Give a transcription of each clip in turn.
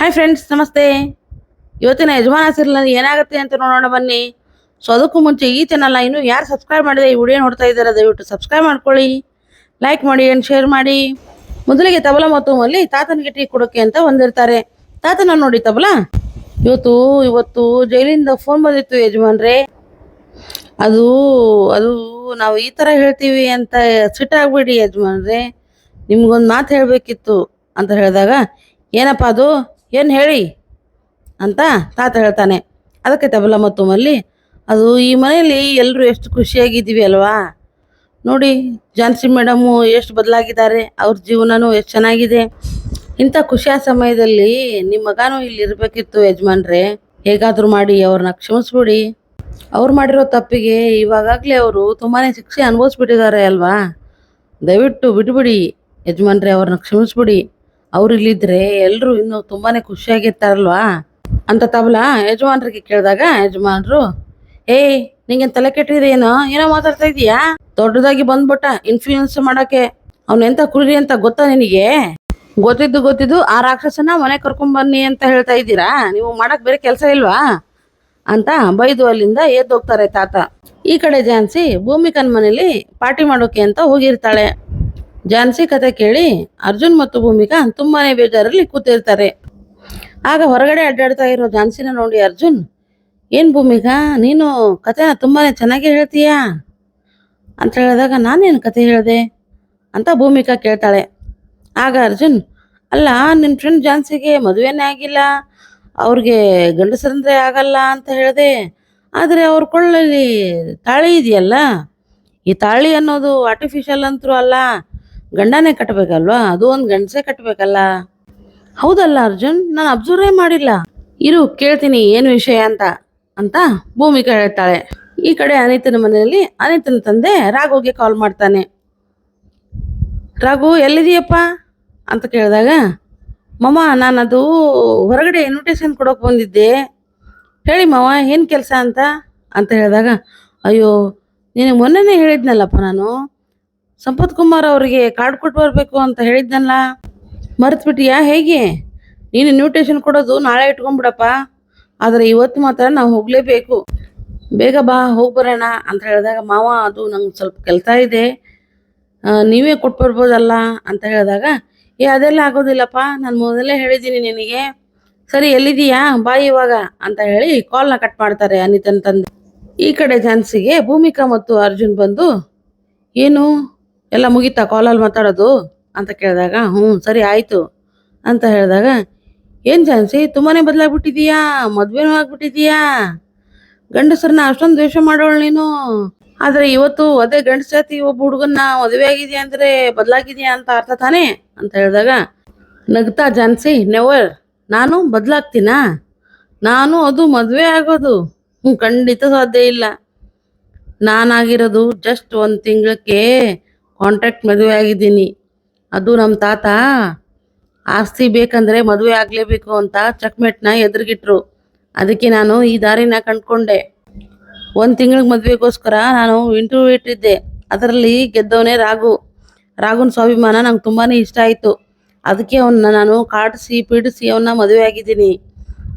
Hi friends ನಮಸ್ತೆ. ಇವತ್ತಿನ ಯಜಮಾನ ಹೆಸರಿನಲ್ಲಿ ಏನಾಗುತ್ತೆ ಅಂತ ನೋಡೋಣ ಬನ್ನಿ. ಸೊ ಅದಕ್ಕೂ ಮುಂಚೆ ಈ ಚಾನಲ್ನ ಇನ್ನೂ ಯಾರು ಸಬ್ಸ್ಕ್ರೈಬ್ ಮಾಡಿದೆ ಈ ವಿಡಿಯೋ ನೋಡ್ತಾ ಇದ್ದಾರೆ ದಯವಿಟ್ಟು ಸಬ್ಸ್ಕ್ರೈಬ್ ಮಾಡ್ಕೊಳ್ಳಿ. ಲೈಕ್ ಮಾಡಿ ಏನು ಶೇರ್ ಮಾಡಿ. ಮೊದಲಿಗೆ ತಬಲ ಮತ್ತು ಮಲ್ಲಿ ತಾತನಿಗೆ ಟೀ ಕೊಡೋಕೆ ಅಂತ ಬಂದಿರ್ತಾರೆ. ತಾತನ ನೋಡಿ ತಬಲ. ಇವತ್ತು ಇವತ್ತು ಜೈಲಿಂದ ಫೋನ್ ಬಂದಿತ್ತು ಯಜಮಾನ್ರೆ. ಅದು ಅದು ನಾವು ಈ ಥರ ಹೇಳ್ತೀವಿ ಅಂತ ಸಿಟ್ಟಾಗ್ಬಿಡಿ ಯಜಮಾನ್ರೆ. ನಿಮ್ಗೊಂದು ಮಾತು ಹೇಳಬೇಕಿತ್ತು ಅಂತ ಹೇಳಿದಾಗ, ಏನಪ್ಪ ಅದು? ಏನು ಹೇಳಿ? ಅಂತ ತಾತ ಹೇಳ್ತಾನೆ. ಅದಕ್ಕೆ ತಬಲ ಮತ್ತು ಮಲ್ಲಿ ಅದು ಈ ಮನೆಯಲ್ಲಿ ಎಲ್ಲರೂ ಎಷ್ಟು ಖುಷಿಯಾಗಿದ್ದೀವಿ ಅಲ್ವಾ? ನೋಡಿ, ಜಾನ್ಸಿ ಮೇಡಮು ಎಷ್ಟು ಬದಲಾಗಿದ್ದಾರೆ, ಅವ್ರ ಜೀವನನೂ ಎಷ್ಟು ಚೆನ್ನಾಗಿದೆ. ಇಂಥ ಖುಷಿಯ ಸಮಯದಲ್ಲಿ ನಿಮ್ಮ ಮಗನೂ ಇಲ್ಲಿ ಇರಬೇಕಿತ್ತು ಯಜಮಾನ್ರೆ. ಹೇಗಾದರೂ ಮಾಡಿ ಅವ್ರನ್ನ ಕ್ಷಮಿಸ್ಬಿಡಿ. ಅವ್ರು ಮಾಡಿರೋ ತಪ್ಪಿಗೆ ಇವಾಗಲೇ ಅವರು ತುಂಬಾ ಶಿಕ್ಷೆ ಅನುಭವಿಸ್ಬಿಟ್ಟಿದ್ದಾರೆ ಅಲ್ವಾ? ದಯವಿಟ್ಟು ಬಿಟ್ಬಿಡಿ ಯಜಮಾನ್ರೆ, ಅವ್ರನ್ನ ಕ್ಷಮಿಸ್ಬಿಡಿ. ಅವ್ರು ಇಲ್ಲಿದ್ರೆ ಎಲ್ಲರೂ ಇನ್ನೂ ತುಂಬಾನೇ ಖುಷಿಯಾಗಿರ್ತಾರಲ್ವಾ? ಅಂತ ತಬಲ ಯಜಮಾನ್ರಿಗೆ ಕೇಳಿದಾಗ ಯಜಮಾನ್ರು, ಏಯ್ ನಿಂಗೆ ತಲೆ ಕೆಟ್ಟಿದೆ ಏನೋ ಏನೋ ಮಾತಾಡ್ತಾ ಇದೀಯಾ? ದೊಡ್ಡದಾಗಿ ಬಂದ್ಬಿಟ್ಟ ಇನ್ಫ್ಲೂಯೆನ್ಸ್ ಮಾಡಕ್ಕೆ. ಅವನೆಂತ ಕುರಿ ಅಂತ ಗೊತ್ತಾ ನಿನಗೆ? ಗೊತ್ತಿದ್ದು ಗೊತ್ತಿದ್ದು ಆ ರಾಕ್ಷಸನ ಮನೆ ಕರ್ಕೊಂಡ್ ಬನ್ನಿ ಅಂತ ಹೇಳ್ತಾ ಇದ್ದೀರಾ? ನೀವು ಮಾಡಕ್ ಬೇರೆ ಕೆಲಸ ಇಲ್ವಾ? ಅಂತ ಬೈದು ಅಲ್ಲಿಂದ ಎದ್ದೋಗ್ತಾರೆ ತಾತ. ಈ ಕಡೆ ಜಾನ್ಸಿ ಭೂಮಿಕನ್ ಮನೇಲಿ ಪಾರ್ಟಿ ಮಾಡೋಕೆ ಅಂತ ಹೋಗಿರ್ತಾಳೆ. ಝಾನ್ಸಿ ಕತೆ ಕೇಳಿ ಅರ್ಜುನ್ ಮತ್ತು ಭೂಮಿಕಾ ತುಂಬಾನೇ ಬೇಜಾರಲ್ಲಿ ಕೂತಿರ್ತಾರೆ. ಆಗ ಹೊರಗಡೆ ಅಡ್ಡಾಡ್ತಾ ಇರೋ ಝಾನ್ಸಿನ ನೋಡಿ ಅರ್ಜುನ್, ಏನ್ ಭೂಮಿಕಾ, ನೀನು ಕತೆ ತುಂಬಾನೇ ಚೆನ್ನಾಗಿ ಹೇಳ್ತೀಯಾ? ಅಂತ ಹೇಳಿದಾಗ, ನಾನೇನು ಕತೆ ಹೇಳಿದೆ? ಅಂತ ಭೂಮಿಕಾ ಕೇಳ್ತಾಳೆ. ಆಗ ಅರ್ಜುನ್, ಅಲ್ಲ ನಿನ್ನ ಫ್ರೆಂಡ್ ಜಾನ್ಸಿಗೆ ಮದುವೆನೇ ಆಗಿಲ್ಲ, ಅವ್ರಿಗೆ ಗಂಡಸರಂದ್ರೆ ಆಗಲ್ಲ ಅಂತ ಹೇಳಿದೆ, ಆದರೆ ಅವ್ರ ಕೊಳ್ಳಲ್ಲಿ ತಾಳಿ ಇದೆಯಲ್ಲ? ಈ ತಾಳಿ ಅನ್ನೋದು ಆರ್ಟಿಫಿಷಿಯಲ್ ಅಂತರೂ ಅಲ್ಲ ಗಂಡನೇ ಕಟ್ಟಬೇಕಲ್ವಾ ಅದು ಒಂದು ಗಂಡಸೇ ಕಟ್ಟಬೇಕಲ್ಲ ಹೌದಲ್ಲ ಅರ್ಜುನ್? ನಾನು ಅಬ್ಸರ್ವೇ ಮಾಡಿಲ್ಲ. ಇರು, ಕೇಳ್ತೀನಿ ಏನು ವಿಷಯ ಅಂತ. ಅಂತ ಭೂಮಿಕಾ ಹೇಳ್ತಾಳೆ ಈ ಕಡೆ ಅನಿತನ ಮನೆಯಲ್ಲಿ ಅನಿತನ ತಂದೆ ರಾಘುಗೆ ಕಾಲ್ ಮಾಡ್ತಾನೆ. ರಾಘು ಎಲ್ಲಿದೆಯಪ್ಪ ಅಂತ ಕೇಳಿದಾಗ ಮಮ್ಮ ಅದು ಹೊರಗಡೆ ಇನ್ವಿಟೇಷನ್ ಕೊಡೋಕೆ ಬಂದಿದ್ದೆ. ಹೇಳಿ ಮಾವ, ಏನು ಕೆಲಸ ಅಂತ? ಅಂತ ಹೇಳಿದಾಗ, ಅಯ್ಯೋ, ನಿನಗೆ ಮೊನ್ನೆನೇ ಹೇಳಿದ್ನಲ್ಲಪ್ಪ ನಾನು. ಸಂಪತ್ ಕುಮಾರ್ ಅವರಿಗೆ ಕಾರ್ಡ್ ಕೊಟ್ಟು ಬರಬೇಕು ಅಂತ ಹೇಳಿದ್ನಲ್ಲ? ಮರೆತ್ಬಿಟ್ಟಿಯಾ ಹೇಗೆ? ನೀನು ಇನ್ವಿಟೇಷನ್ ಕೊಡೋದು ನಾಳೆ ಇಟ್ಕೊಂಡ್ಬಿಡಪ್ಪ. ಆದರೆ ಇವತ್ತು ಮಾತ್ರ ನಾವು ಹೋಗಲೇಬೇಕು. ಬೇಗ ಬಾ, ಹೋಗಿ ಬರೋಣ ಅಂತ ಹೇಳಿದಾಗ, ಮಾವ, ಅದು ನಂಗೆ ಸ್ವಲ್ಪ ಕೆಲಸ ಇದೆ. ನೀವೇ ಕೊಟ್ಟು ಬರ್ಬೋದಲ್ಲ ಅಂತ ಹೇಳಿದಾಗ, ಏ, ಅದೆಲ್ಲ ಆಗೋದಿಲ್ಲಪ್ಪ. ನಾನು ಮೊದಲೇ ಹೇಳಿದ್ದೀನಿ ನಿನಗೆ. ಸರಿ ಎಲ್ಲಿದೀಯಾ ಬಾ ಇವಾಗ ಅಂತ ಹೇಳಿ ಕಾಲ್ನ ಕಟ್ ಮಾಡ್ತಾರೆ ಅನಿತನ್ ತಂದೆ. ಈ ಕಡೆ ಜಾನ್ಸಿಗೆ ಭೂಮಿಕಾ ಮತ್ತು ಅರ್ಜುನ್ ಬಂದು, ಏನು? ಎಲ್ಲ ಮುಗೀತಾ ಕಾಲಲ್ಲಿ ಮಾತಾಡೋದು? ಅಂತ ಕೇಳಿದಾಗ, ಹ್ಞೂ, ಸರಿ ಆಯಿತು ಅಂತ ಹೇಳಿದಾಗ, ಏನು ಝಾನ್ಸಿ ತುಂಬಾ ಬದಲಾಗ್ಬಿಟ್ಟಿದೀಯಾ? ಮದ್ವೆನೂ ಆಗ್ಬಿಟ್ಟಿದೀಯಾ? ಗಂಡಸರನ್ನ ಅಷ್ಟೊಂದು ದ್ವೇಷ ಮಾಡೋಳು ನೀನು. ಆದರೆ ಇವತ್ತು ಅದೇ ಗಂಡಸ ಜಾತಿ ಒಬ್ಬ ಹುಡುಗನ್ನ ಮದುವೆ ಆಗಿದ್ಯಾ ಅಂದ್ರೆ ಬದಲಾಗಿದ್ಯಾ ಅಂತ ಅರ್ಥ ತಾನೇ? ಅಂತ ಹೇಳಿದಾಗ, ನಗ್ತಾ ಜಾನ್ಸಿ, ನೆವರ್, ನಾನು ಬದಲಾಗ್ತೀನಾ? ನಾನು ಅದು ಮದುವೆ ಆಗೋದು. ಹ್ಞೂ ಖಂಡಿತ ಸಾಧ್ಯ ಇಲ್ಲ. ನಾನಾಗಿರೋದು ಜಸ್ಟ್ ಒಂದು ತಿಂಗಳಕ್ಕೆ ಕಾಂಟ್ರಾಕ್ಟ್ ಮದುವೆ ಆಗಿದ್ದೀನಿ. ಅದು ನಮ್ಮ ತಾತ? ಆಸ್ತಿ ಬೇಕಂದ್ರೆ ಮದುವೆ ಆಗಲೇಬೇಕು ಅಂತ ಚಕ್ಮೆಟ್ನ ಎದುರುಗಿಟ್ರು. ಅದಕ್ಕೆ ನಾನು ಈ ದಾರಿನ ಕಂಡ್ಕೊಂಡೆ. ಒಂದು ತಿಂಗಳಿಗೆ ಮದುವೆಗೋಸ್ಕರ ನಾನು ಇಂಟರ್ವ್ಯೂ ಇಟ್ಟಿದ್ದೆ. ಅದರಲ್ಲಿ ಗೆದ್ದವನೇ ರಾಘು. ರಾಘುನ ಸ್ವಾಭಿಮಾನ ನಂಗೆ ತುಂಬಾ ಇಷ್ಟ ಆಯಿತು. ಅದಕ್ಕೆ ಅವನ್ನ ನಾನು ಕಾಡಿಸಿ, ಪೀಡಿಸಿ ಅವನ್ನ ಮದುವೆ ಆಗಿದ್ದೀನಿ.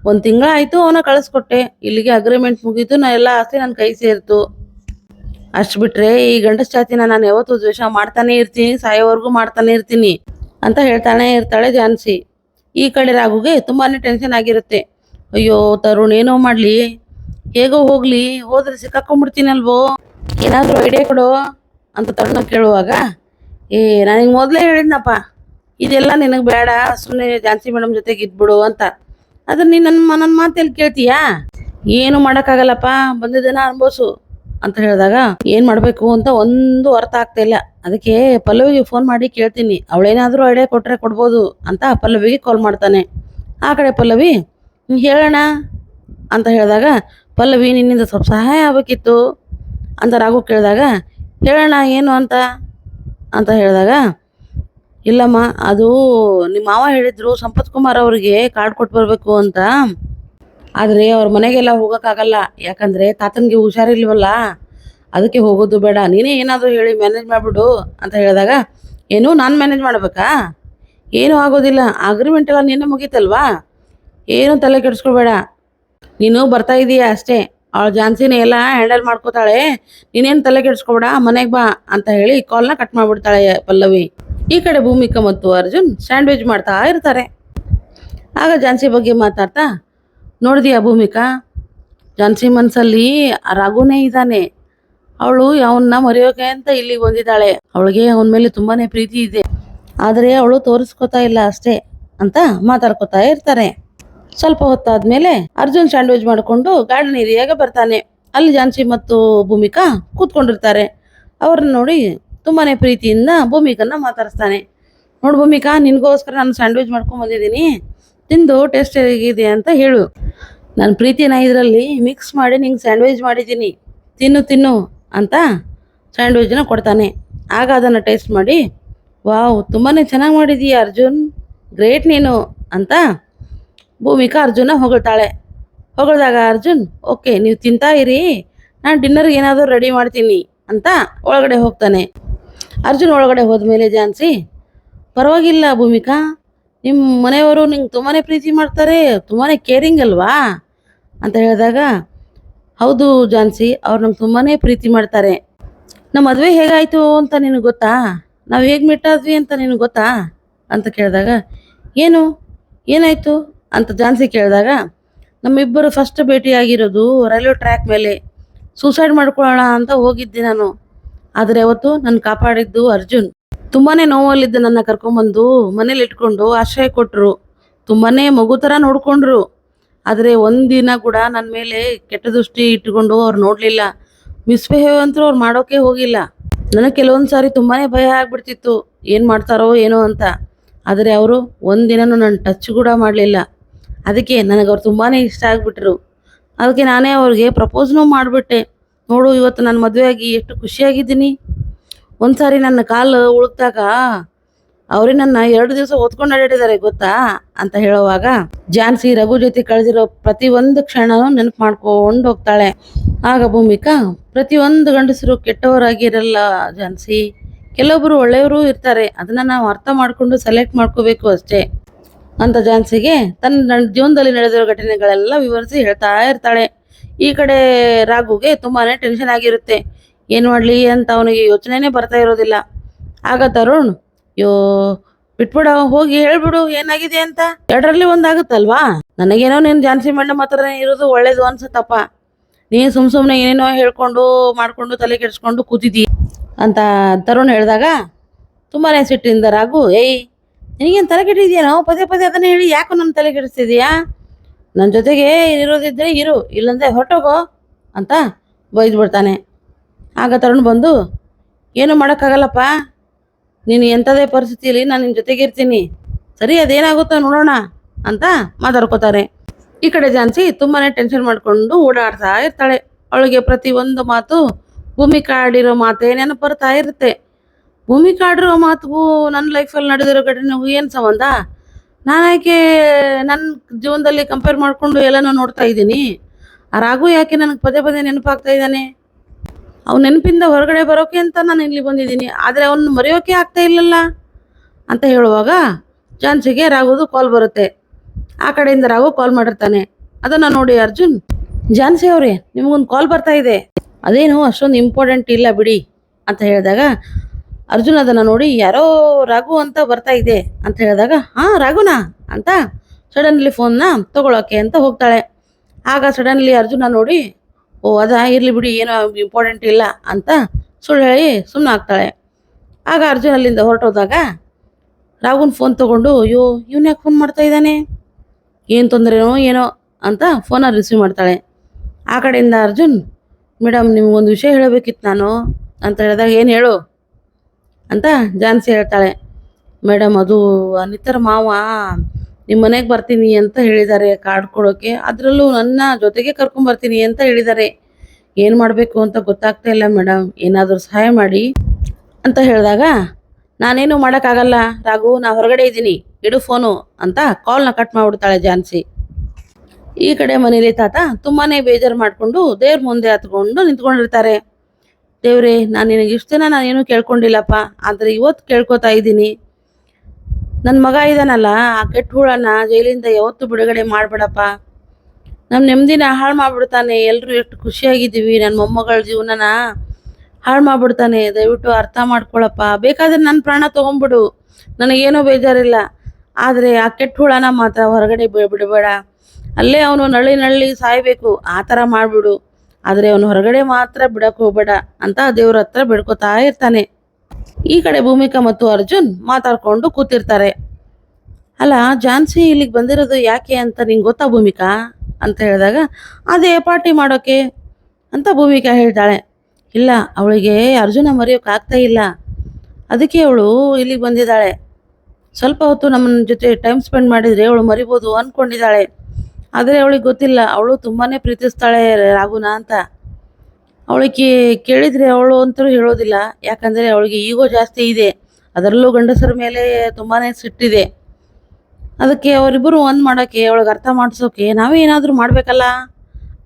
ಒಂದು ತಿಂಗಳಾಯಿತು ಅವನ ಕಳಿಸ್ಕೊಟ್ಟೆ. ಇಲ್ಲಿಗೆ ಅಗ್ರಿಮೆಂಟ್ ಮುಗೀತು. ನಾ ಎಲ್ಲ ಆಸ್ತಿ ನನ್ನ ಕೈ ಸೇರಿತು. ಅಷ್ಟು ಬಿಟ್ರೆ ಈ ಗಂಡಸ ಜಾತಿನ ನಾನು ಯಾವತ್ತೂ ದ್ವೇಷ ಮಾಡ್ತಾನೆ ಇರ್ತೀನಿ, ಸಾಯೋವರೆಗೂ ಮಾಡ್ತಾನೆ ಇರ್ತೀನಿ ಅಂತ ಹೇಳ್ತಾನೆ ಇರ್ತಾಳೆ ಜಾನ್ಸಿ ಈ ಕಡೆ ರಾಘುಗೆ ತುಂಬಾನೇ ಟೆನ್ಷನ್ ಆಗಿರುತ್ತೆ. ಅಯ್ಯೋ, ತರುಣ್ ಏನೋ ಮಾಡಲಿ? ಹೇಗೋ ಹೋಗ್ಲಿ? ಹೋದ್ರೆ ಸಿಕ್ಕಾಕೊಂಡ್ಬಿಡ್ತೀನಲ್ವೋ? ಏನಾದರೂ ಐಡಿಯಾ ಕೊಡು ಅಂತ ತರುಣ ಕೇಳುವಾಗ, ಏ ನನಗೆ ಮೊದಲೇ ಹೇಳಿದ್ನಪ್ಪ, ಇದೆಲ್ಲ ನಿನಗೆ ಬೇಡ ಸುಮ್ಮನೆ ಜಾನ್ಸಿ ಮೇಡಮ್ ಜೊತೆಗೆ ಇದ್ಬಿಡು ಅಂತ. ಅದನ್ನ ನೀನು ನನ್ನ ನನ್ನ ಮಾತಲ್ಲಿ ಕೇಳ್ತೀಯಾ? ಏನು ಮಾಡೋಕ್ಕಾಗಲ್ಲಪ್ಪ ಬಂದಿದ್ದೇನ ಅನ್ಭವಿಸು. ಅಂತ ಹೇಳಿದಾಗ ಏನು ಮಾಡಬೇಕು ಅಂತ ಒಂದು ಅರ್ಥ ಆಗ್ತಾ ಇಲ್ಲ. ಅದಕ್ಕೆ ಪಲ್ಲವಿಗೆ ಫೋನ್ ಮಾಡಿ ಕೇಳ್ತೀನಿ. ಅವಳೇನಾದ್ರೂ ಐಡಿಯಾ ಕೊಟ್ಟರೆ ಕೊಡ್ಬೋದು ಅಂತ ಪಲ್ಲವಿಗೆ ಕಾಲ್ ಮಾಡ್ತಾನೆ. ಆ ಕಡೆ ಪಲ್ಲವಿ "ಹ್ಮ್, ಹೇಳೋಣ ಅಂತ ಹೇಳಿದಾಗ ಪಲ್ಲವಿ ನಿನ್ನಿಂದ ಸ್ವಲ್ಪ ಸಹಾಯ ಆಗಬೇಕಿತ್ತು ಅಂತ ರಾಘು ಕೇಳಿದಾಗ ಹೇಳೋಣ ಏನು ಅಂತ? ಅಂತ ಹೇಳಿದಾಗ ಇಲ್ಲಮ್ಮ ಅದು ನಿಮ್ಮ ಮಾವ ಹೇಳಿದ್ರು ಸಂಪತ್ ಕುಮಾರ್ ಅವರಿಗೆ ಕಾರ್ಡ್ ಕೊಟ್ಟು ಬರಬೇಕು ಅಂತ. ಆದರೆ ಅವ್ರ ಮನೆಗೆಲ್ಲ ಹೋಗೋಕ್ಕಾಗಲ್ಲ. ಯಾಕಂದರೆ ತಾತನಿಗೆ ಹುಷಾರಿಲ್ವಲ್ಲ? ಅದಕ್ಕೆ ಹೋಗೋದು ಬೇಡ. ನೀನೇ ಏನಾದರೂ ಹೇಳಿ ಮ್ಯಾನೇಜ್ ಮಾಡಿಬಿಡು ಅಂತ ಹೇಳಿದಾಗ, ಏನು, ನಾನು ಮ್ಯಾನೇಜ್ ಮಾಡಬೇಕಾ? ಏನೂ ಆಗೋದಿಲ್ಲ. ಅಗ್ರಿಮೆಂಟ್ ಎಲ್ಲ ನಿನ್ನೆ ಮುಗೀತಲ್ವಾ? ಏನು ತಲೆ ಕೆಡಿಸ್ಕೊಬೇಡ. ನೀನು ಬರ್ತಾ ಇದೀಯ ಅಷ್ಟೇ. ಅವಳು ಜಾನ್ಸಿನ ಎಲ್ಲ ಹ್ಯಾಂಡಲ್ ಮಾಡ್ಕೋತಾಳೆ. ನೀನೇನು ತಲೆ ಕೆಡಿಸ್ಕೊಬೇಡ, ಮನೆಗೆ ಬಾ ಅಂತ ಹೇಳಿ ಕಾಲ್ನ ಕಟ್ ಮಾಡಿಬಿಡ್ತಾಳೆ ಪಲ್ಲವಿ. ಈ ಕಡೆ ಭೂಮಿಕಾ ಮತ್ತು ಅರ್ಜುನ್ ಸ್ಯಾಂಡ್ವಿಚ್ ಮಾಡ್ತಾ ಇರ್ತಾರೆ. ಆಗ ಜಾನ್ಸಿ ಬಗ್ಗೆ ಮಾತಾಡ್ತಾ ನೋಡಿದೀಯಾ ಭೂಮಿಕಾ? ಝಾನ್ಸಿ ಮನಸ್ಸಲ್ಲಿ ರಘುನೇ ಇದ್ದಾನೆ. ಅವಳು ಅವನ್ನ ಮರೆಯೋಕೆ ಅಂತ ಇಲ್ಲಿಗೆ ಬಂದಿದ್ದಾಳೆ ಅವಳಿಗೆ ಅವನ ಮೇಲೆ ತುಂಬಾನೇ ಪ್ರೀತಿ ಇದೆ. ಆದರೆ ಅವಳು ತೋರಿಸ್ಕೊತಾ ಇಲ್ಲ ಅಷ್ಟೇ ಅಂತ ಮಾತಾಡ್ಕೊತಾ ಇರ್ತಾರೆ. ಸ್ವಲ್ಪ ಹೊತ್ತಾದ್ಮೇಲೆ ಅರ್ಜುನ್ ಸ್ಯಾಂಡ್ವಿಚ್ ಮಾಡಿಕೊಂಡು ಗಾರ್ಡನ್ ಏರಿಯಾಗೆ ಬರ್ತಾನೆ. ಅಲ್ಲಿ ಝಾನ್ಸಿ ಮತ್ತು ಭೂಮಿಕಾ ಕೂತ್ಕೊಂಡಿರ್ತಾರೆ. ಅವ್ರನ್ನ ನೋಡಿ ತುಂಬಾನೇ ಪ್ರೀತಿಯಿಂದ ಭೂಮಿಕನ್ನ ಮಾತಾಡಿಸ್ತಾನೆ. ನೋಡು ಭೂಮಿಕಾ, ನಿನಗೋಸ್ಕರ ನಾನು ಸ್ಯಾಂಡ್ವಿಚ್ ಮಾಡ್ಕೊಂಡ್ ಬಂದಿದ್ದೀನಿ. ತಿಂದು ಟೇಸ್ಟ್ ಹೇಗಿದೆ ಅಂತ ಹೇಳು. ನಾನು ಪ್ರೀತಿನ ಇದರಲ್ಲಿ ಮಿಕ್ಸ್ ಮಾಡಿ ನಿಂಗೆ ಸ್ಯಾಂಡ್ವಿಚ್ ಮಾಡಿದ್ದೀನಿ. ತಿನ್ನು ತಿನ್ನು ಅಂತ ಸ್ಯಾಂಡ್ವಿಚ್ನ ಕೊಡ್ತಾನೆ. ಆಗ ಅದನ್ನು ಟೇಸ್ಟ್ ಮಾಡಿ, ವಾವ್ ತುಂಬಾ ಚೆನ್ನಾಗಿ ಮಾಡಿದೀಯ ಅರ್ಜುನ್. ಗ್ರೇಟ್ ನೀನು ಅಂತ ಭೂಮಿಕಾ ಅರ್ಜುನ ಹೊಗಳ್ತಾಳೆ. ಹೊಗಳ್ದಾಗ, ಅರ್ಜುನ್ ಓಕೆ ನೀವು ತಿಂತಾ ಇರಿ. ನಾನು ಡಿನ್ನರ್ಗೆ ಏನಾದರೂ ರೆಡಿ ಮಾಡ್ತೀನಿ ಅಂತ ಒಳಗಡೆ ಹೋಗ್ತಾನೆ. ಅರ್ಜುನ್ ಒಳಗಡೆ ಹೋದ್ಮೇಲೆ ಜಾನ್ಸಿ ಪರವಾಗಿಲ್ಲ ಭೂಮಿಕಾ ನಿಮ್ಮ ಮನೆಯವರು ನಿಂಗೆ ತುಂಬಾ ಪ್ರೀತಿ ಮಾಡ್ತಾರೆ ತುಂಬಾ ಕೇರಿಂಗ್ ಅಲ್ವಾ? ಅಂತ ಹೇಳಿದಾಗ, ಹೌದು ಜಾನ್ಸಿ, ಅವ್ರು ನಂಗೆ ತುಂಬಾ ಪ್ರೀತಿ ಮಾಡ್ತಾರೆ. ನಮ್ಮ ಮದುವೆ ಹೇಗಾಯಿತು ಅಂತ ನಿನಗೆ ಗೊತ್ತಾ? ನಾವು ಹೇಗೆ ಮಿಟ್ಟಾದ್ವಿ ಅಂತ ನಿನಗೆ ಗೊತ್ತಾ? ಅಂತ ಕೇಳಿದಾಗ, ಏನು? ಏನಾಯಿತು? ಅಂತ ಜಾನ್ಸಿ ಕೇಳಿದಾಗ, ನಮ್ಮಿಬ್ಬರು ಫಸ್ಟ್ ಭೇಟಿಯಾಗಿರೋದು ರೈಲ್ವೆ ಟ್ರ್ಯಾಕ್ ಮೇಲೆ. ಸೂಸೈಡ್ ಮಾಡ್ಕೊಳ್ಳೋಣ ಅಂತ ಹೋಗಿದ್ದೆ ನಾನು. ಆದರೆ ಅವತ್ತು ನಾನು ಕಾಪಾಡಿದ್ದು ಅರ್ಜುನ್. ತುಂಬಾನೇ ನೋವಲ್ಲಿದ್ದ ನನ್ನ ಕರ್ಕೊಂಬಂದು ಮನೇಲಿ ಇಟ್ಕೊಂಡು ಆಶ್ರಯ ಕೊಟ್ಟರು ತುಂಬಾನೇ ಮಗು ಥರ ನೋಡಿಕೊಂಡ್ರು. ಆದರೆ ಒಂದಿನ ಕೂಡ ನನ್ನ ಮೇಲೆ ಕೆಟ್ಟ ದೃಷ್ಟಿ ಇಟ್ಕೊಂಡು ಅವ್ರು ನೋಡಲಿಲ್ಲ. ಮಿಸ್ಬಿಹೇವ್ ಅಂತೂ ಅವ್ರು ಮಾಡೋಕೆ ಹೋಗಿಲ್ಲ. ನನಗೆ ಕೆಲವೊಂದು ಸಾರಿ ತುಂಬಾ ಭಯ ಆಗಿಬಿಡ್ತಿತ್ತು. ಏನು ಮಾಡ್ತಾರೋ ಏನೋ ಅಂತ. ಆದರೆ ಅವರು ಒಂದಿನೂ ನನ್ನ ಟಚ್ ಕೂಡ ಮಾಡಲಿಲ್ಲ. ಅದಕ್ಕೆ ನನಗೆ ಅವ್ರು ತುಂಬಾ ಇಷ್ಟ ಆಗಿಬಿಟ್ರು. ಅದಕ್ಕೆ ನಾನೇ ಅವ್ರಿಗೆ ಪ್ರಪೋಸ್ನೂ ಮಾಡಿಬಿಟ್ಟೆ. ನೋಡು, ಇವತ್ತು ನಾನು ಮದುವೆಯಾಗಿ ಎಷ್ಟು ಖುಷಿಯಾಗಿದ್ದೀನಿ. ಒಂದು ಸಾರಿ ನನ್ನ ಕಾಲು ಉಳುಕ್ದಾಗ ಅವರೇ ನನ್ನ ಎರಡು ದಿವಸ ಓದ್ಕೊಂಡು ಅಡ್ಡಾಡಿದ್ದಾರೆ ಗೊತ್ತಾ? ಅಂತ ಹೇಳುವಾಗ ಜಾನ್ಸಿ ರಘು ಜೊತೆ ಕಳೆದಿರೋ ಪ್ರತಿ ಒಂದು ಕ್ಷಣನೂ ನೆನಪು ಮಾಡ್ಕೊಂಡು ಹೋಗ್ತಾಳೆ. ಆಗ ಭೂಮಿಕಾ, ಪ್ರತಿಯೊಂದು ಗಂಡಸರು ಕೆಟ್ಟವರಾಗಿರಲ್ಲ ಜಾನ್ಸಿ ಕೆಲವೊಬ್ಬರು ಒಳ್ಳೆಯವರು ಇರ್ತಾರೆ, ಅದನ್ನ ನಾವು ಅರ್ಥ ಮಾಡಿಕೊಂಡು ಸೆಲೆಕ್ಟ್ ಮಾಡ್ಕೋಬೇಕು ಅಷ್ಟೇ ಅಂತ ಜಾನ್ಸಿಗೆ ತನ್ನ ನನ್ನ ಜೀವನದಲ್ಲಿ ನಡೆದಿರೋ ಘಟನೆಗಳೆಲ್ಲ ವಿವರಿಸಿ ಹೇಳ್ತಾ ಇರ್ತಾಳೆ. ಈ ಕಡೆ ರಾಘುಗೆ ತುಂಬಾ ಟೆನ್ಷನ್ ಆಗಿರುತ್ತೆ. ಏನು ಮಾಡಲಿ ಅಂತ ಅವನಿಗೆ ಯೋಚನೆನೇ ಬರ್ತಾ ಇರೋದಿಲ್ಲ. ಆಗ ತರುಣ್, ಯೋ, ಬಿಟ್ಬಿಡ, ಹೋಗಿ ಹೇಳ್ಬಿಡು, ಏನಾಗಿದೆ ಅಂತ. ಎರಡರಲ್ಲಿ ಒಂದಾಗುತ್ತಲ್ವಾ ನನಗೇನೋ ನೀನು ಜಾನ್ಸಿ ಮೇಡಮ್ ಮಾತ್ರ ಇರೋದು ಒಳ್ಳೇದು ಅನ್ಸುತ್ತಪ್ಪ. ನೀನು ಸುಮ್ ಸುಮ್ಮನೆ ಏನೇನೋ ಹೇಳ್ಕೊಂಡು, ಮಾಡ್ಕೊಂಡು, ತಲೆ ಕೆಡಿಸ್ಕೊಂಡು ಕೂತಿದ್ದೀ ಅಂತ ತರುಣ್ ಹೇಳಿದಾಗ ತುಂಬಾನೇ ಸಿಟ್ಟಿಂದ ರಾಗು, ಏಯ್, ನಿನಗೇನು ತಲೆ ಕೆಟ್ಟಿದ್ಯಾನೋ ಪದೇ ಪದೇ ಅದನ್ನ ಹೇಳಿ, ಯಾಕೋ ನನ್ನ ತಲೆ ಕೆಡಿಸ್ತಿದ್ಯಾ? ನನ್ನ ಜೊತೆಗೆ ಇರೋದಿದ್ರೆ ಇರು, ಇಲ್ಲಂದ್ರೆ ಹೊರಟೋಗೋ ಅಂತ ಬೈದು ಬಿಡ್ತಾನೆ ಆಗ ತರುಣ್ ಬಂದು, ಏನು ಮಾಡೋಕ್ಕಾಗಲ್ಲಪ್ಪ? ನೀನು ಎಂಥದೇ ಪರಿಸ್ಥಿತಿಯಲ್ಲಿ ನಾನು ನಿನ್ನ ಜೊತೆಗೆ ಇರ್ತೀನಿ. ಸರಿ, ಅದೇನಾಗುತ್ತೋ ನೋಡೋಣ, ಅಂತ ಮಾತಾಡ್ಕೋತಾರೆ. ಈ ಕಡೆ ಜಾನ್ಸಿ ತುಂಬಾ ಟೆನ್ಷನ್ ಮಾಡಿಕೊಂಡು ಓಡಾಡ್ತಾ ಇರ್ತಾಳೆ. ಅವಳಿಗೆ ಪ್ರತಿ ಒಂದು ಮಾತು, ಭೂಮಿ ಕಾಡಿರೋ ಮಾತೇ ನೆನಪು ಬರ್ತಾ ಇರುತ್ತೆ. ಭೂಮಿ ಕಾಡಿರೋ ಮಾತು ನನ್ನ ಲೈಫಲ್ಲಿ ನಡೆದಿರೋ ಘಟನೆ ಏನು ಸಂಬಂಧ? ನಾನು ಯಾಕೆ ನನ್ನ ಜೀವನದಲ್ಲಿ ಕಂಪೇರ್ ಮಾಡಿಕೊಂಡು ಎಲ್ಲನೂ ನೋಡ್ತಾ ಇದ್ದೀನಿ? ಆ ರಾಘು ಯಾಕೆ ನನಗೆ ಪದೇ ಪದೇ ನೆನಪಾಗ್ತಾ ಇದ್ದಾನೆ? ಅವ್ನ ನೆನಪಿಂದ ಹೊರಗಡೆ ಬರೋಕೆ ಅಂತ ನಾನು ಇಲ್ಲಿ ಬಂದಿದ್ದೀನಿ. ಆದರೆ ಅವನ್ನ ಮರೆಯೋಕೆ ಆಗ್ತಾ ಇಲ್ಲಲ್ಲ ಅಂತ ಹೇಳುವಾಗ ಜಾನ್ಸಿಗೆ ರಾಘುದು ಕಾಲ್ ಬರುತ್ತೆ. ಆ ಕಡೆಯಿಂದ ರಾಘು ಕಾಲ್ ಮಾಡಿರ್ತಾನೆ. ಅದನ್ನು ನೋಡಿ ಅರ್ಜುನ್ ಜಾನ್ಸಿ ಅವರೇ, ನಿಮಗೊಂದು ಕಾಲ್ ಬರ್ತಾ ಇದೆ. ಅದೇನು ಅಷ್ಟೊಂದು ಇಂಪಾರ್ಟೆಂಟ್ ಇಲ್ಲ ಬಿಡಿ, ಅಂತ ಹೇಳಿದಾಗ ಅರ್ಜುನ್ ಅದನ್ನು ನೋಡಿ, ಯಾರೋ ರಾಘು ಅಂತ ಬರ್ತಾ ಇದೆ, ಅಂತ ಹೇಳಿದಾಗ, ಹಾಂ, ರಾಘುನಾ, ಅಂತ ಸಡನ್ಲಿ ಫೋನ್ನ ತಗೊಳ್ಳೋಕೆ ಅಂತ ಹೋಗ್ತಾಳೆ. ಆಗ ಸಡನ್ಲಿ ಅರ್ಜುನ ನೋಡಿ ಓ ಅದ ಇರಲಿ ಬಿಡಿ, ಏನೋ ಇಂಪಾರ್ಟೆಂಟ್ ಇಲ್ಲ ಅಂತ ಸುಳ್ಳು ಹೇಳಿ ಸುಮ್ಮನೆ ಆಗ್ತಾಳೆ. ಆಗ ಅರ್ಜುನ್ ಅಲ್ಲಿಂದ ಹೊರಟೋದಾಗ ರಾಘುನ್ ಫೋನ್ ತೊಗೊಂಡು, ಅಯ್ಯೋ, ಇವನು ಫೋನ್ ಮಾಡ್ತಾ ಇದ್ದಾನೆ? ಏನು ತೊಂದರೆನೋ, ಏನೋ, ಅಂತ ಫೋನಲ್ಲಿ ರಿಸೀವ್ ಮಾಡ್ತಾಳೆ. ಆ ಕಡೆಯಿಂದ ಅರ್ಜುನ್ ಮೇಡಮ್ ನಿಮ್ಗೊಂದು ವಿಷಯ ಹೇಳಬೇಕಿತ್ತು ನಾನು. ಅಂತ ಹೇಳಿದಾಗ, ಏನು ಹೇಳು? ಅಂತ ಜಾನ್ಸಿ ಹೇಳ್ತಾಳೆ. ಮೇಡಮ್ ಅದು ಅನಿತರ ಮಾವ ನಿಮ್ಮ ಮನೆಗೆ ಬರ್ತೀನಿ ಅಂತ ಹೇಳಿದ್ದಾರೆ ಕಾರ್ಡ್ ಕೊಡೋಕೆ. ಅದರಲ್ಲೂ ನನ್ನ ಜೊತೆಗೆ ಕರ್ಕೊಂಬರ್ತೀನಿ ಅಂತ ಹೇಳಿದ್ದಾರೆ ಏನು ಮಾಡಬೇಕು ಅಂತ ಗೊತ್ತಾಗ್ತಾ ಇಲ್ಲ ಮೇಡಮ್ ಏನಾದರೂ ಸಹಾಯ ಮಾಡಿ ಅಂತ ಹೇಳಿದಾಗ, ನಾನೇನು ಮಾಡೋಕ್ಕಾಗಲ್ಲ. ರಾಘು, ನಾ ಹೊರಗಡೆ ಇದ್ದೀನಿ. ಇಡು ಫೋನು ಅಂತ ಕಾಲ್ನ ಕಟ್ ಮಾಡಿಬಿಡ್ತಾಳೆ ಝಾನ್ಸಿ. ಈ ಕಡೆ ಮನೇಲಿ ತಾತ ತುಂಬಾನೇ ಬೇಜಾರು ಮಾಡಿಕೊಂಡು ದೇವ್ರ ಮುಂದೆ ಹತ್ಕೊಂಡು ನಿಂತ್ಕೊಂಡಿರ್ತಾರೆ. ದೇವ್ರೆ, ನಾನು ನಿನಗೆ ಇಷ್ಟು ದಿನ ನಾನೇನು ಕೇಳ್ಕೊಂಡಿಲ್ಲಪ್ಪ. ಆದರೆ ಇವತ್ತು ಕೇಳ್ಕೊತಾ ಇದ್ದೀನಿ. ನನ್ನ ಮಗ ಇದಾನಲ್ಲ, ಆ ಕೆಟ್ಟ ಹುಳನ ಜೈಲಿಂದ ಯಾವತ್ತೂ ಬಿಡುಗಡೆ ಮಾಡಬೇಡಪ್ಪ. ನಮ್ಮ ನೆಮ್ಮದಿನ ಹಾಳು ಮಾಡ್ಬಿಡ್ತಾನೆ ಎಲ್ಲರೂ ಎಷ್ಟು ಖುಷಿಯಾಗಿದ್ದೀವಿ ನನ್ನ ಮೊಮ್ಮಗಳ ಜೀವನನ. ಹಾಳು ಮಾಡ್ಬಿಡ್ತಾನೆ, ದಯವಿಟ್ಟು ಅರ್ಥ ಮಾಡ್ಕೊಳಪ್ಪ. ಬೇಕಾದ್ರೆ ನನ್ನ ಪ್ರಾಣ ತೊಗೊಂಬಿಡು ನನಗೇನೂ ಬೇಜಾರಿಲ್ಲ. ಆದರೆ ಆ ಕೆಟ್ಟ ಹುಳನ ಮಾತ್ರ ಹೊರಗಡೆ ಬಿಡಬೇಡ. ಅಲ್ಲೇ ಅವನು ನಳ್ಳಿ ನಳ್ಳಿ ಸಾಯಬೇಕು. ಆ ಥರ ಮಾಡಿಬಿಡು. ಆದರೆ ಅವನು ಹೊರಗಡೆ ಮಾತ್ರ ಬಿಡಕ್ಕೆ ಹೋಗಬೇಡ ಅಂತ ದೇವ್ರ ಹತ್ರ ಬಿಡ್ಕೋತಾ ಇರ್ತಾನೆ. ಈ ಕಡೆ ಭೂಮಿಕಾ ಮತ್ತು ಅರ್ಜುನ್ ಮಾತಾಡ್ಕೊಂಡು ಕೂತಿರ್ತಾರೆ. ಅಲ್ಲ ಜಾನ್ಸಿ ಇಲ್ಲಿಗೆ ಬಂದಿರೋದು ಯಾಕೆ ಅಂತ ನಿಂಗೆ ಗೊತ್ತಾ ಭೂಮಿಕಾ? ಅಂತ ಹೇಳಿದಾಗ, ಅದೇ ಪಾರ್ಟಿ ಮಾಡೋಕೆ ಅಂತ ಭೂಮಿಕಾ ಹೇಳ್ತಾಳೆ. ಇಲ್ಲ, ಅವಳಿಗೆ ಅರ್ಜುನ ಮರೆಯೋಕೆ ಆಗ್ತಾ ಇಲ್ಲ. ಅದಕ್ಕೆ ಅವಳು ಇಲ್ಲಿಗೆ ಬಂದಿದ್ದಾಳೆ. ಸ್ವಲ್ಪ ಹೊತ್ತು ನಮ್ಮ ಜೊತೆ ಟೈಮ್ ಸ್ಪೆಂಡ್ ಮಾಡಿದರೆ ಅವಳು ಮರಿಬೋದು ಅಂದ್ಕೊಂಡಿದ್ದಾಳೆ ಆದರೆ ಅವಳಿಗೆ ಗೊತ್ತಿಲ್ಲ, ಅವಳು ತುಂಬಾ ಪ್ರೀತಿಸ್ತಾಳೆ ರಾಘುನ ಅಂತ. ಅವಳಿಗೆ ಕೇಳಿದರೆ ಅವಳು ಅಂತೂ ಹೇಳೋದಿಲ್ಲ. ಯಾಕಂದರೆ ಅವಳಿಗೆ ಈಗೋ ಜಾಸ್ತಿ ಇದೆ. ಅದರಲ್ಲೂ ಗಂಡಸರ ಮೇಲೆ ತುಂಬಾ ಸಿಟ್ಟಿದೆ. ಅದಕ್ಕೆ ಅವರಿಬ್ಬರು ಒಂದು ಮಾಡೋಕ್ಕೆ ಅವಳಿಗೆ ಅರ್ಥ ಮಾಡಿಸೋಕೆ ನಾವೇ ಏನಾದರೂ ಮಾಡಬೇಕಲ್ಲ?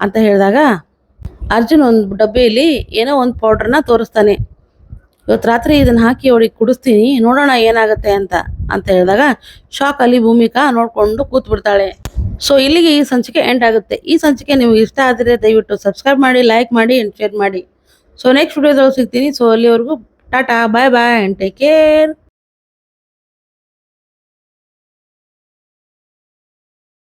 ಅಂತ ಹೇಳಿದಾಗ ಅರ್ಜುನ್ ಒಂದು ಡಬ್ಬಿಯಲ್ಲಿ ಏನೋ ಒಂದು ಪೌಡ್ರನ್ನ ತೋರಿಸ್ತಾನೆ. ಇವತ್ತು ರಾತ್ರಿ ಇದನ್ನು ಹಾಕಿ ಅವಳಿಗೆ ಕುಡಿಸ್ತೀನಿ, ನೋಡೋಣ ಏನಾಗುತ್ತೆ ಅಂತ. ಅಂತ ಹೇಳಿದಾಗ ಶಾಕ್ ಅಲ್ಲಿ ಭೂಮಿಕಾ ನೋಡಿಕೊಂಡು ಕೂತ್ಬಿಡ್ತಾಳೆ. ಸೊ ಇಲ್ಲಿಗೆ ಈ ಸಂಚಿಕೆ ಎಂಡ್ ಆಗುತ್ತೆ. ಈ ಸಂಚಿಕೆ ನಿಮ್ಗೆ ಇಷ್ಟ ಆದರೆ ದಯವಿಟ್ಟು ಸಬ್ಸ್ಕ್ರೈಬ್ ಮಾಡಿ ಲೈಕ್ ಮಾಡಿ ಆ್ಯಂಡ್ ಶೇರ್ ಮಾಡಿ. ಸೊ ನೆಕ್ಸ್ಟ್ ವಿಡಿಯೋದಲ್ಲಿ ಸಿಗ್ತೀನಿ. ಸೊ ಅಲ್ಲಿವರೆಗೂ tata bye bye and take care